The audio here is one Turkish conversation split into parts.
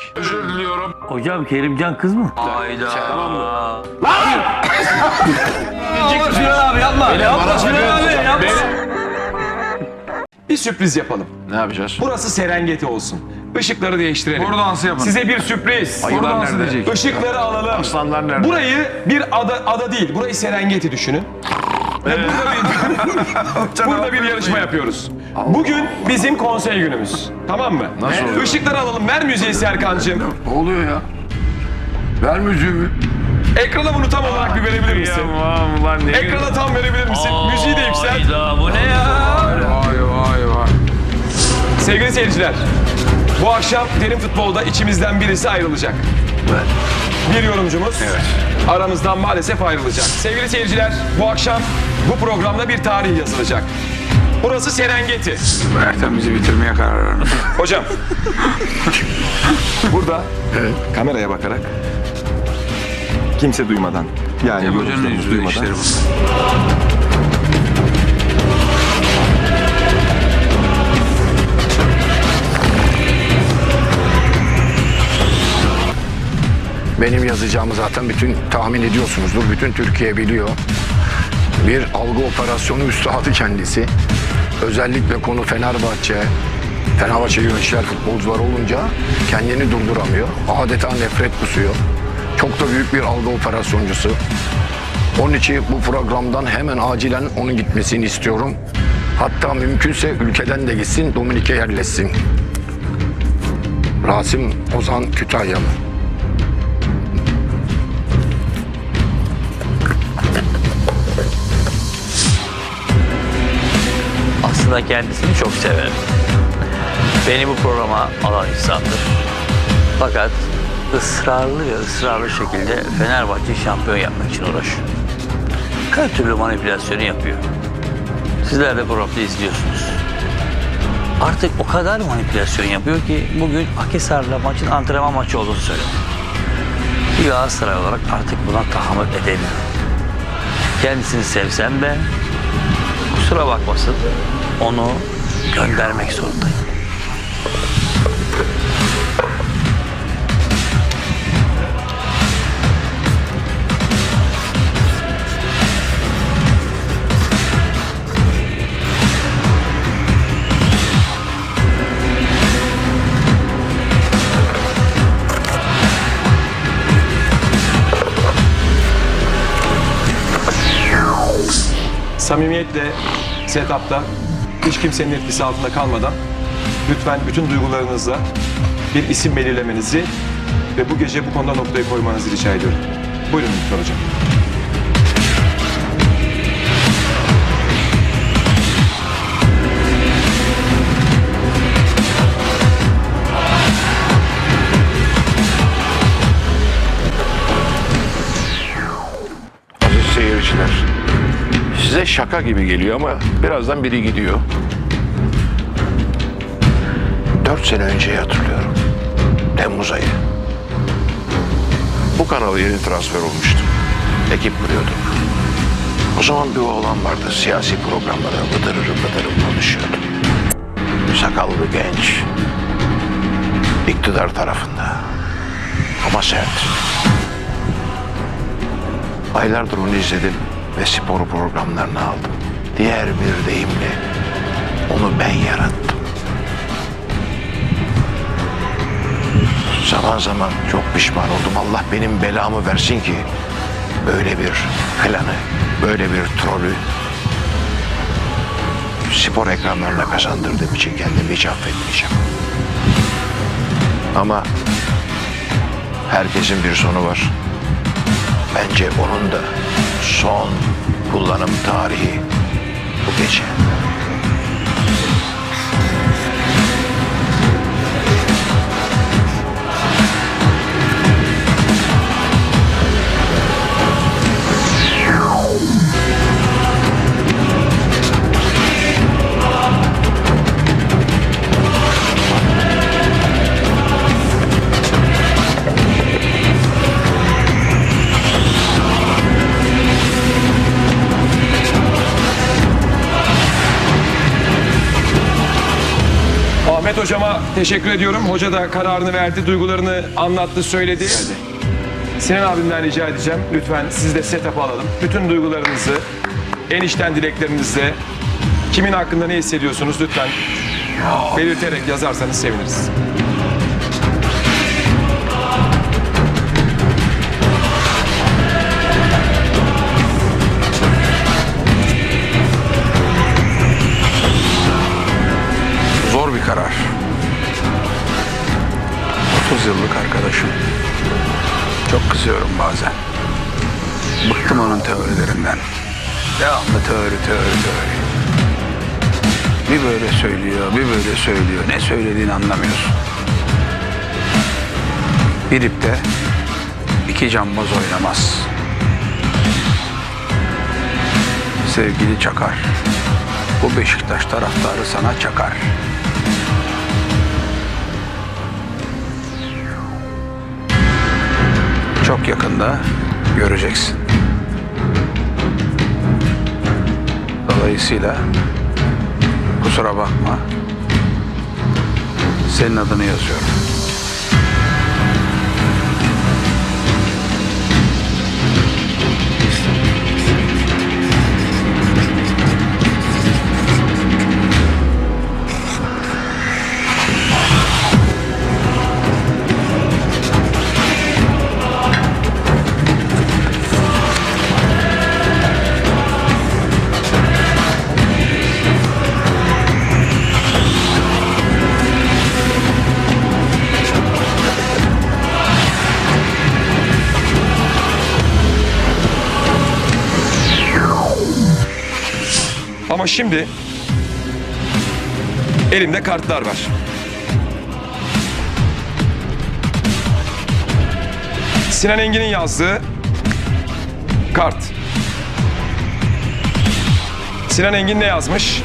dedik. Özür diliyorum. Hocam Kerimcan kız mı? Hayda. Yapma Sinan abi yapma. Yapma Sinan abi yapma. Bir sürpriz yapalım. Ne yapacağız? Burası Serengeti olsun. Işıkları değiştirelim. Burada dansı yapın. Size bir sürpriz. Ayılar dansı diyecek. Işıkları alalım. Aslanlar nerede? Burayı bir ada, ada değil, burayı Serengeti düşünün. Ve burada bir, burada bir yarışma yapıyoruz. Bugün bizim konsey günümüz. Tamam mı? Nasıl oluyor? Işıkları alalım. Ver müziği Serkan'cığım. Ne oluyor ya? Ver müziğimi. Ekrana bunu tam olarak bir verebilir misin? Tamam ulan ne Ekrana tam verebilir misin? Müziği de yükselt. Hayda bu ne ya? Vay vay vay. Sevgili seyirciler, bu akşam derin futbolda içimizden birisi ayrılacak. Bir yorumcumuz aramızdan maalesef ayrılacak. Sevgili seyirciler, bu akşam bu programda bir tarih yazılacak. Burası Serengeti. Ertem bizi bitirmeye karar vermiş. Hocam. Burada kameraya bakarak kimse duymadan yani Hocanın duymadan işleri bu. Benim yazacağımı zaten bütün tahmin ediyorsunuzdur. Bütün Türkiye biliyor. Bir algı operasyonu üstadı kendisi. Özellikle konu Fenerbahçe, Fenerbahçe yöneticiler futbolcular olunca kendini durduramıyor. Adeta nefret kusuyor. Çok da büyük bir algı operasyoncusu. Onun için bu programdan hemen acilen onun gitmesini istiyorum. Hatta mümkünse ülkeden de gitsin, Dominik'e yerleşsin. Rasim Ozan Kütahyalı. Aslında kendisini çok severim. Beni bu programa alan insandır. Fakat ısrarlı ve ısrarlı şekilde Fenerbahçe şampiyon yapmak için uğraşıyor. Her türlü manipülasyonu yapıyor. Sizler de programda izliyorsunuz. Artık o kadar manipülasyon yapıyor ki bugün Akhisar'la maçın antrenman maçı olduğunu söyledi. Bir Galatasaray olarak artık buna tahammül edemiyorum. Kendisini sevsem de kusura bakmasın onu göndermek zorundayım. samimiyetle setupta hiç kimsenin etkisi altında kalmadan lütfen bütün duygularınızla bir isim belirlemenizi ve bu gece bu konuda noktayı koymanızı rica ediyorum. Buyurun lütfen hocam. Size şaka gibi geliyor ama birazdan biri gidiyor. Dört sene önceyi hatırlıyorum. Temmuz ayı. Bu kanala yeni transfer olmuştum. Ekip kuruyorduk. O zaman bir oğlan vardı. Siyasi programlara vıdırırım vıdırım konuşuyordu. Sakallı genç. İktidar tarafında. Ama sert. Aylardır onu izledim ve spor programlarını aldım. Diğer bir deyimle onu ben yarattım. Zaman zaman çok pişman oldum. Allah benim belamı versin ki böyle bir klanı, böyle bir trolü spor ekranlarına kazandırdığım için kendimi hiç affetmeyeceğim. Ama herkesin bir sonu var. Bence onun da son kullanım tarihi bu gece. Teşekkür ediyorum. Hoca da kararını verdi, duygularını anlattı, söyledi. Sinan abimden rica edeceğim. Lütfen siz de setup alalım. Bütün duygularınızı, en içten dileklerinizle kimin hakkında ne hissediyorsunuz lütfen belirterek yazarsanız seviniriz. 30 yıllık arkadaşım. Çok kızıyorum bazen. Bıktım onun teorilerinden. Devamlı teori, teori, teori. Bir böyle söylüyor, bir böyle söylüyor. Ne söylediğini anlamıyorsun. Bir ipte iki cambaz oynamaz. Sevgili Çakar, bu Beşiktaş taraftarı sana çakar. Çok yakında göreceksin. Dolayısıyla kusura bakma. Senin adını yazıyorum. Şimdi elimde kartlar var. Sinan Engin'in yazdığı kart. Sinan Engin ne yazmış?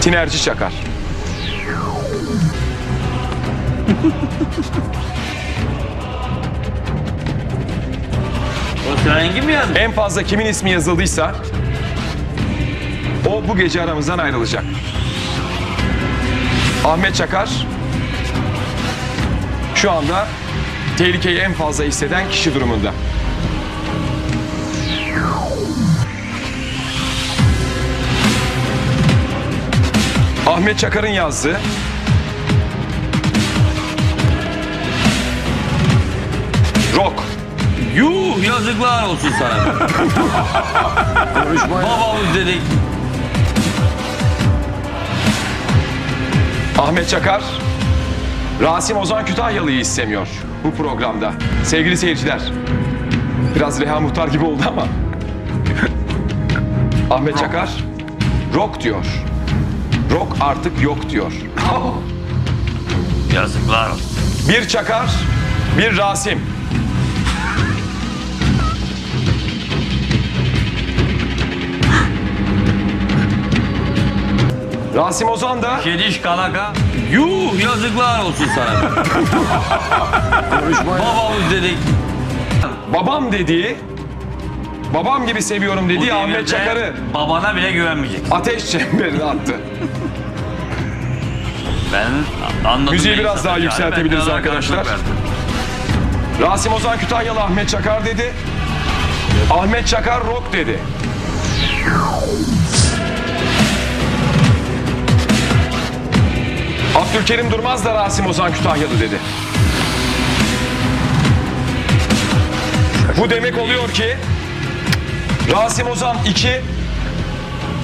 Tinerci Çakar. Mi yazdı? En fazla kimin ismi yazıldıysa o bu gece aramızdan ayrılacak. Ahmet Çakar şu anda tehlikeyi en fazla hisseden kişi durumunda. Ahmet Çakar'ın yazdığı Rock. Yuh yazıklar olsun sana. Babamız dedik. Ahmet Çakar, Rasim Ozan Kütahyalı'yı istemiyor bu programda. Sevgili seyirciler, biraz Reha Muhtar gibi oldu ama. Ahmet Çakar, rock diyor. Rock artık yok diyor. Yazıklar olsun. Bir Çakar, bir Rasim. Rasim Ozan da Kediş kalaka. Yuh yazıklar olsun sana. Babamız dedik. babam dediği, babam gibi seviyorum Bu dediği Ahmet devirde Çakar'ı Babana bile güvenmeyeceksin. ateş çemberine attı. Ben anladım. Müziği biraz daha yani. yükseltebiliriz Ben de arkadaşlar. karşılık verdim. Rasim Ozan Kütahyalı Ahmet Çakar dedi. Ahmet Çakar rock dedi. Abdülkerim Durmaz da Rasim Ozan Kütahyalı dedi. Bu demek oluyor ki Rasim Ozan 2,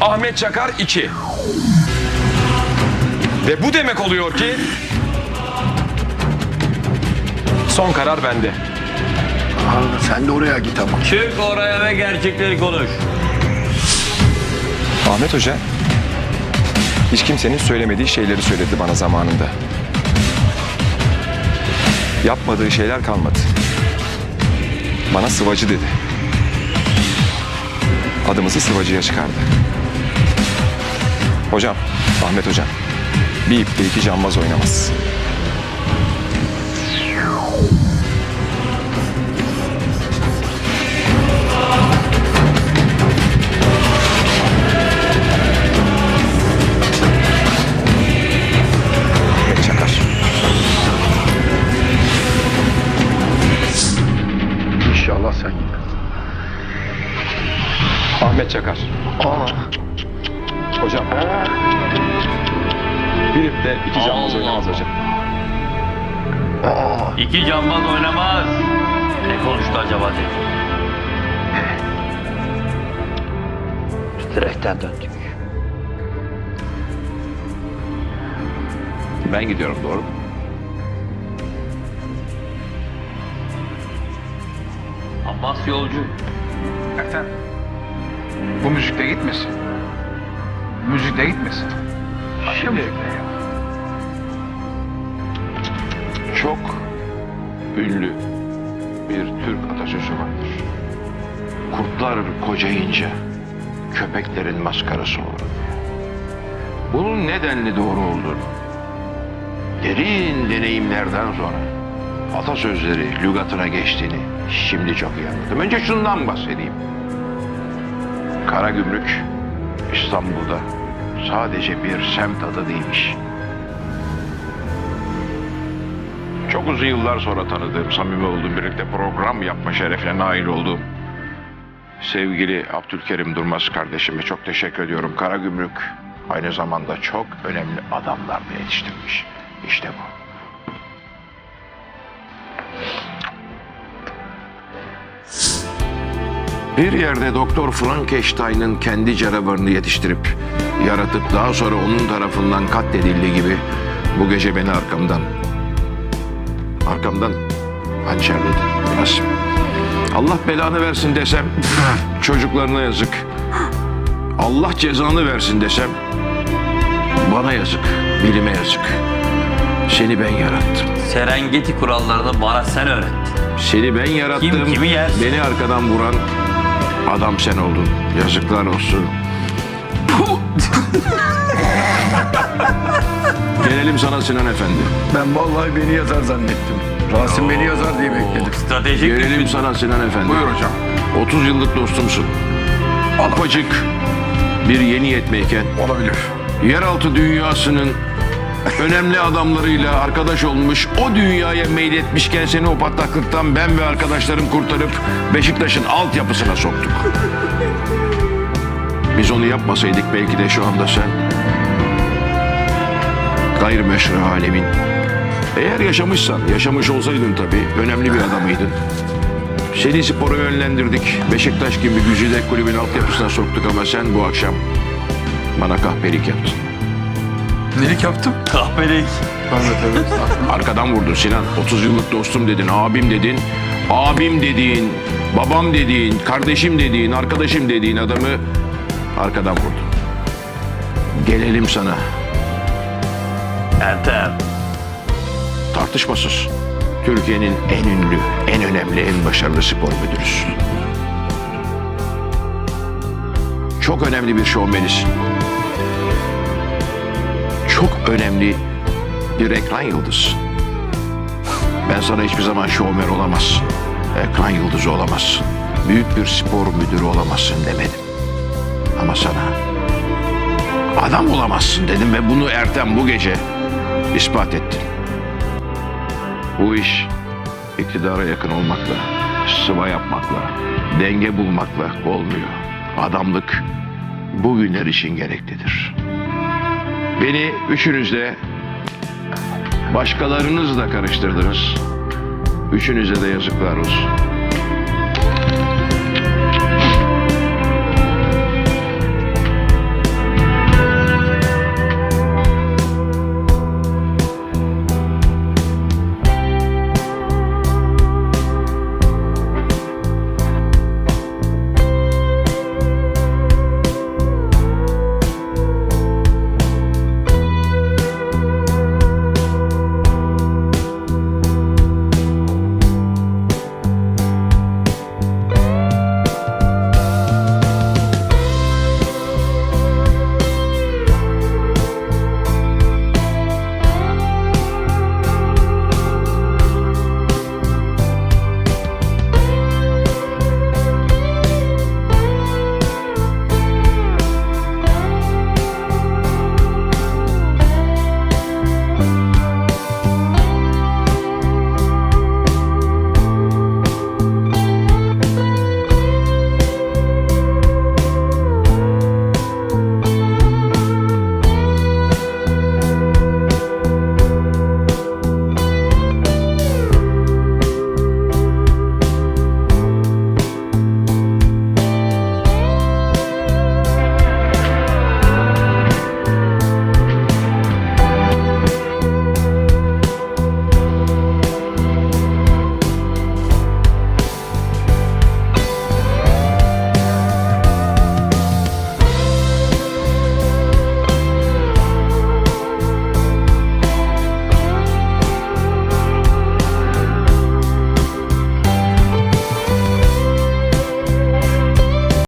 Ahmet Çakar 2. Ve bu demek oluyor ki son karar bende. Aa, sen de oraya git ama. Çık oraya ve gerçekleri konuş. Ahmet Hoca hiç kimsenin söylemediği şeyleri söyledi bana zamanında. Yapmadığı şeyler kalmadı. Bana sıvacı dedi. Adımızı sıvacıya çıkardı. Hocam, Ahmet hocam. Bir ipte iki cambaz oynamaz. İki cambaz oynamaz. Ne konuştu acaba dedi. Direkten döndük. Ben gidiyorum doğru mu? Abbas yolcu. Ertem. Bu müzikte gitmesin. Müzikte gitmesin. Şimdi ünlü bir Türk atasözü vardır. Kurtlar kocayınca köpeklerin maskarası olur. Bunun nedenli doğru olduğunu derin deneyimlerden sonra atasözleri lügatına geçtiğini şimdi çok iyi anladım. Önce şundan bahsedeyim. Karagümrük İstanbul'da sadece bir semt adı değilmiş. Çok uzun yıllar sonra tanıdığım, samimi olduğum birlikte program yapma şerefine nail olduğum sevgili Abdülkerim Durmaz kardeşime çok teşekkür ediyorum. Karagümrük aynı zamanda çok önemli adamlar da yetiştirmiş. İşte bu. Bir yerde Doktor Frankenstein'ın kendi canavarını yetiştirip yaratıp daha sonra onun tarafından katledildiği gibi bu gece beni arkamdan arkamdan hançerledi. Biraz. Allah belanı versin desem çocuklarına yazık. Allah cezanı versin desem bana yazık, bilime yazık. Seni ben yarattım. Serengeti kurallarını bana sen öğrettin. Seni ben yarattım. Kim kimi yer? Beni arkadan vuran adam sen oldun. Yazıklar olsun. Gelelim sana Sinan Efendi. Ben vallahi beni yazar zannettim. Rasim beni yazar diye bekledim. Stratejik Gelelim sana Sinan Efendi. Buyur hocam. 30 yıllık dostumsun. Apacık bir yeni yetmeyken olabilir. yeraltı dünyasının önemli adamlarıyla arkadaş olmuş, o dünyaya meyletmişken seni o bataklıktan ben ve arkadaşlarım kurtarıp Beşiktaş'ın altyapısına soktuk. Biz onu yapmasaydık belki de şu anda sen gayrimeşru alemin. Eğer yaşamışsan, yaşamış olsaydın tabii, önemli bir adamıydın. Seni spora yönlendirdik. Beşiktaş gibi güzide kulübün altyapısına soktuk ama sen bu akşam bana kahpelik yaptın. Nelik yaptım? kahpelik. Arkadan vurdun Sinan. 30 yıllık dostum dedin, abim dedin. Abim dediğin, babam dediğin, kardeşim dediğin, arkadaşım dediğin adamı arkadan vurdun. Gelelim sana. Ertem. Tartışmasız. Türkiye'nin en ünlü, en önemli, en başarılı spor müdürüsün. Çok önemli bir şovmenisin. Çok önemli bir ekran yıldızı. Ben sana hiçbir zaman şovmen olamazsın. Ekran yıldızı olamazsın. Büyük bir spor müdürü olamazsın demedim. Ama sana adam olamazsın dedim ve bunu Ertem bu gece ispat ettin. Bu iş iktidara yakın olmakla, sıva yapmakla, denge bulmakla olmuyor. Adamlık bugünler için gereklidir. Beni üçünüz de başkalarınız da karıştırdınız. Üçünüze de yazıklar olsun.